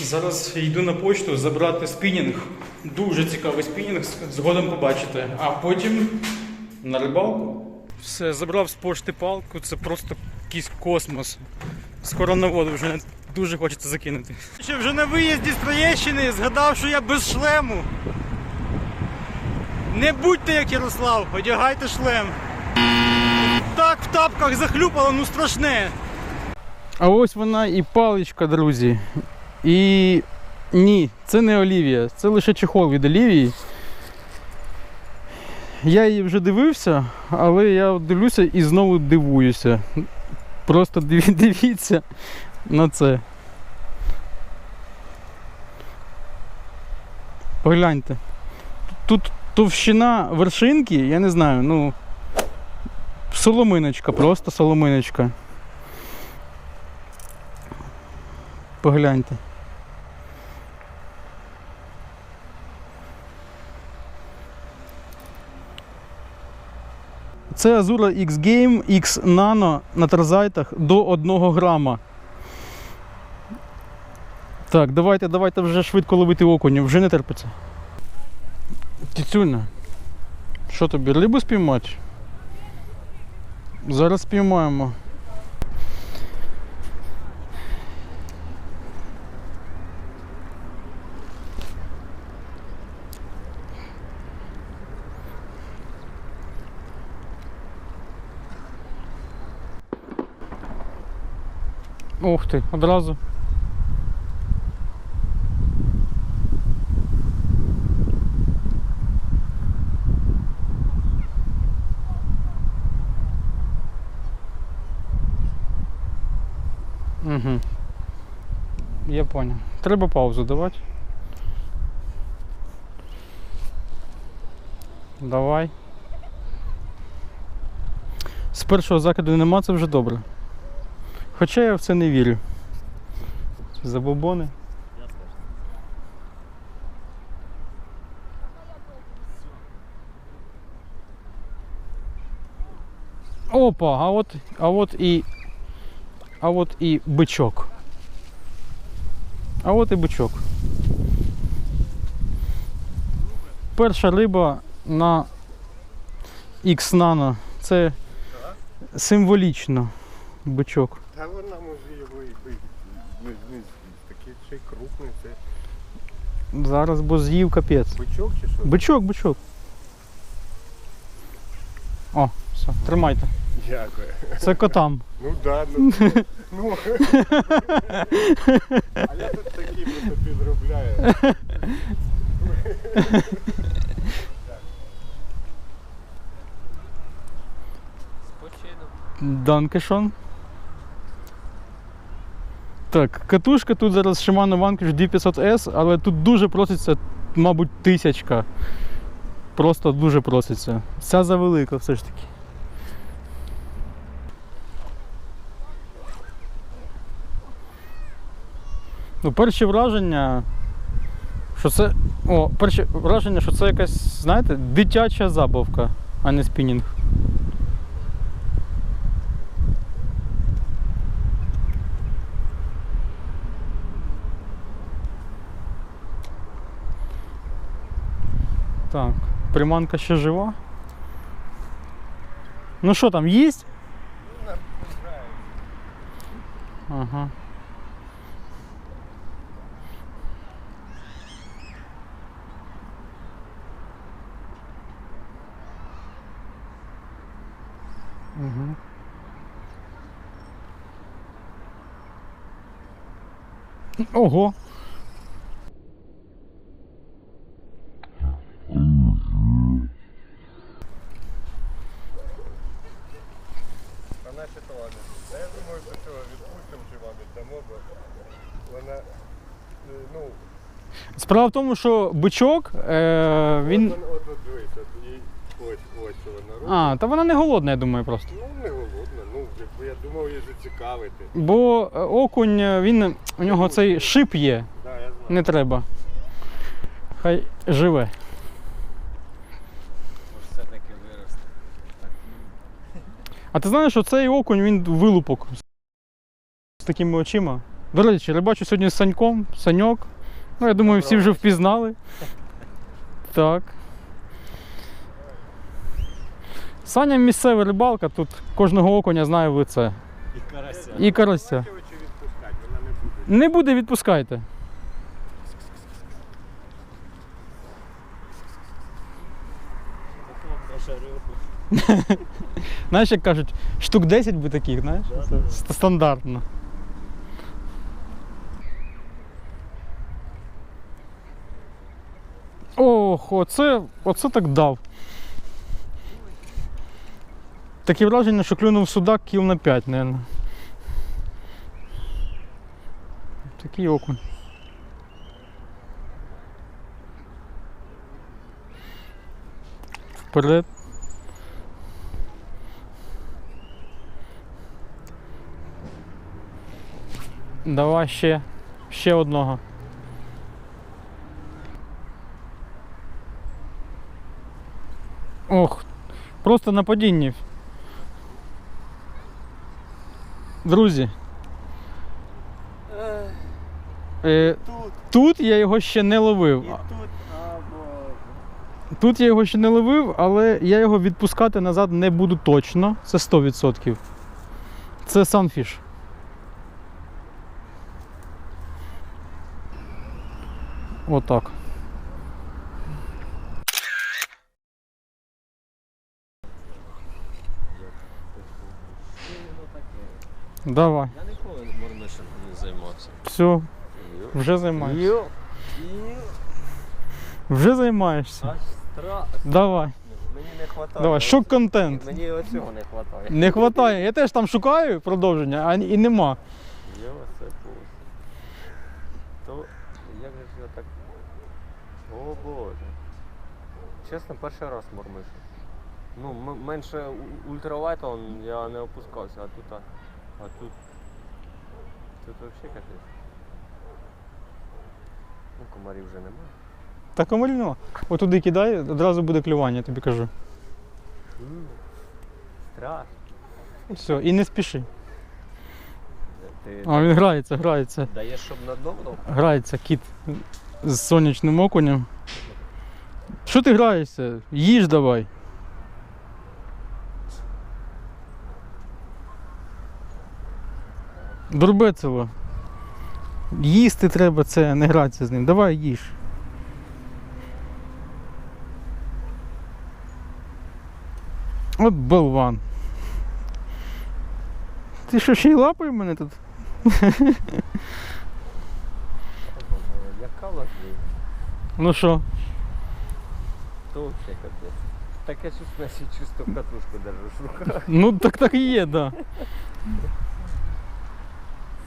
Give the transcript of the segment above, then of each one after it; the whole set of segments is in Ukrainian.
Зараз йду на почту забрати спінінг. Дуже цікавий спінінг, згодом побачите. А потім на рибалку. Все, забрав з пошти палку, це просто якийсь космос. Скоро на воду вже дуже хочеться закинути. Ще вже на виїзді з Троєщини згадав, що я без шлему. Не будьте як Ярослав, одягайте шлем. Так в тапках захлюпало, ну страшне. А ось вона і паличка, друзі. І ні, це не Олівія, це лише чехол від Олівії. Я її вже дивився, але я дивлюся і знову дивуюся. Просто дивіться на це. Погляньте. Тут товщина вершинки, я не знаю, ну. Соломиночка, просто соломиночка. Погляньте. Це Azura X Game X Nano на терзайтах до 1 грама. Так, давайте, давайте вже швидко ловити окунів, вже не терпиться. Тіцюня, що тобі, рибу спіймати? Зараз спіймаємо. Ух ти, одразу. Угу. Я понял. Треба паузу давати. Давай. З першого закиду нема, це вже добре. Хоча я в це не вірю. Забобони. Опа, а от, а от і. А от і бичок. А от і бичок. Перша риба на X Nano. Це символічно бичок. Та вона може його і бити. Не, не з'їсть. Такий ще й крупний. Це Зараз бо з'їв капець. бичок чи що? Бичок, бичок. О, все, тримайте. Дякую. Це котам. Ну да, ну. ну. а я тут такі просто підробляю. Данкешон. Так, катушка тут зараз Shimano Vanquish D500S, але тут дуже проситься, мабуть, тисячка. Просто дуже проситься. Ця завелика все ж таки. Ну, перші враження, що це. О, перші враження, що це якась, знаєте, дитяча забавка, а не спінінг. Так, приманка ще жива. Ну що там, їсть? Ага. Угу. Ого. Справа в тому, що бичок, е, він. от, от, от дивись, от, ось, ось вона робить. А, та вона не голодна, я думаю, просто. Ну, не голодна, ну, якби я думав її зацікавити. Бо е, окунь, е, він. У нього цей шип є, Да, я знаю. не треба. Хай живе. Може все-таки виросте. Так, А ти знаєш, що цей окунь він вилупок з такими очима. До речі, рибачу сьогодні з Саньком, Саньок. Ну, я думаю, всі вже впізнали. Так. Саня місцева рибалка, тут кожного окуня знає в лице. І карася. І карася. Не буде. Не буде, відпускайте. Знаєш, як кажуть, штук 10 би таких, знаєш? Стандартно. Ох, оце, оце так дав. Таке враження, що клюнув судак кіл на 5, мабуть. Такий окунь. Вперед. Давай ще. Ще одного. Ох, просто на падінні. Друзі. Е, Тут тут я його ще не ловив. і тут, або. Тут я його ще не ловив, але я його відпускати назад не буду точно. Це 100%. Це Sunfish. Отак. Давай. Я ніколи морнишем не займався. Все, вже займаєшся. Йо. Вже займаєшся. Аж страшно. Давай. Мені не хватає. Давай, шок контент. Мені оцього не хватає. Не вистачає. Я теж там шукаю продовження, а і нема. Йо, це. То як же я так. О боже. Чесно, перший раз мормишу. Ну, менше у- ультралайтом я не опускався, а тут. А, а тут. Тут взагалі капець. Ну, комарів вже немає. Так комарів нема. Отуди кидай, одразу буде клювання, я тобі кажу. М, Страшно. Все, і не спіши. Ти А він грається, грається. даєш, щоб на дно було? Грається кіт з сонячним окунем. Що ти граєшся? Їж давай. Дурбецело. Їсти треба це, не гратися з ним. Давай їж. От болван. Ти що ще й лапає мене тут? Яка важлива? Ну що? То взагалі капець. Таке чувство, що чисто катушку держиш в руках. Ну так так і є, да.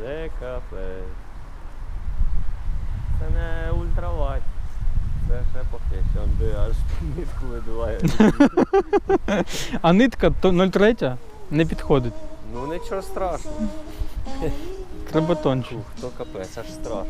Це капець. Це не ультравайт. Це ще поки що де аж нитку видуває. А нитка то 0,3 не підходить. Ну нічого страшного. Треба тонче. Ух, то капець, аж страшно.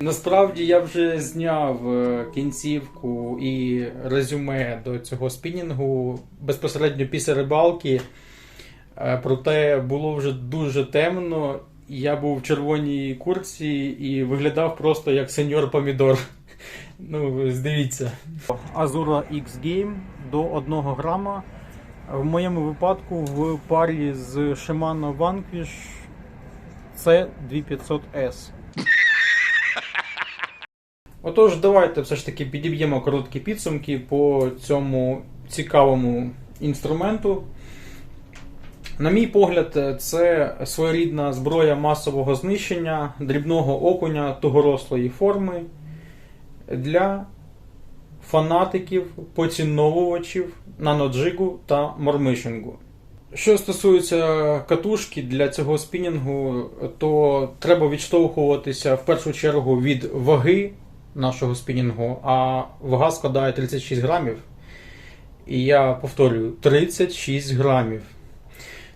Насправді я вже зняв е, кінцівку і резюме до цього спінінгу безпосередньо після рибалки. Е, Проте було вже дуже темно. Я був в червоній курці і виглядав просто як сеньор помідор. Ну, дивіться. Azura X Game до 1 грама В моєму випадку в парі з Shimano Vanquish це 2500S. Отож, давайте все ж таки підіб'ємо короткі підсумки по цьому цікавому інструменту. На мій погляд, це своєрідна зброя масового знищення дрібного окуня тугорослої форми для фанатиків, поціновувачів наноджигу та мормишингу. Що стосується катушки для цього спінінгу, то треба відштовхуватися в першу чергу від ваги нашого спінінгу, а вага складає 36 грамів. І я повторюю, 36 грамів.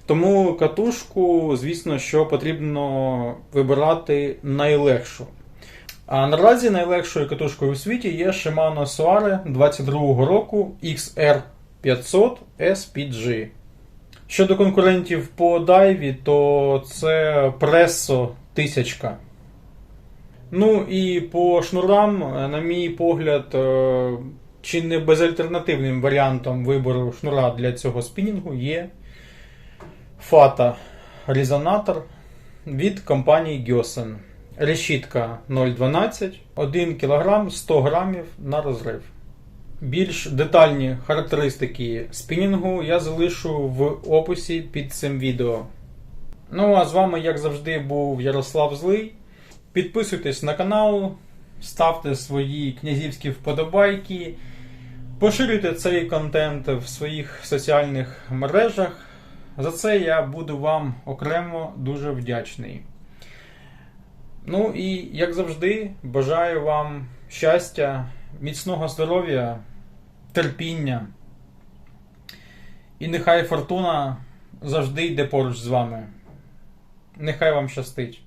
Тому катушку, звісно, що потрібно вибирати найлегшу. А наразі найлегшою катушкою у світі є Shimano Soare 22 року XR500 SPG. Щодо конкурентів по дайві, то це Presso 1000. Ну і по шнурам, на мій погляд, е, чи не безальтернативним варіантом вибору шнура для цього спінінгу є Fata резонатор від компанії Gyosen. Решітка 0,12, 1 кг 100 грамів на розрив. Більш детальні характеристики спінінгу я залишу в описі під цим відео. Ну а з вами, як завжди, був Ярослав Злий. Підписуйтесь на канал, ставте свої князівські вподобайки, поширюйте цей контент в своїх соціальних мережах. За це я буду вам окремо дуже вдячний. Ну і як завжди, бажаю вам щастя, міцного здоров'я, терпіння. І нехай фортуна завжди йде поруч з вами. Нехай вам щастить.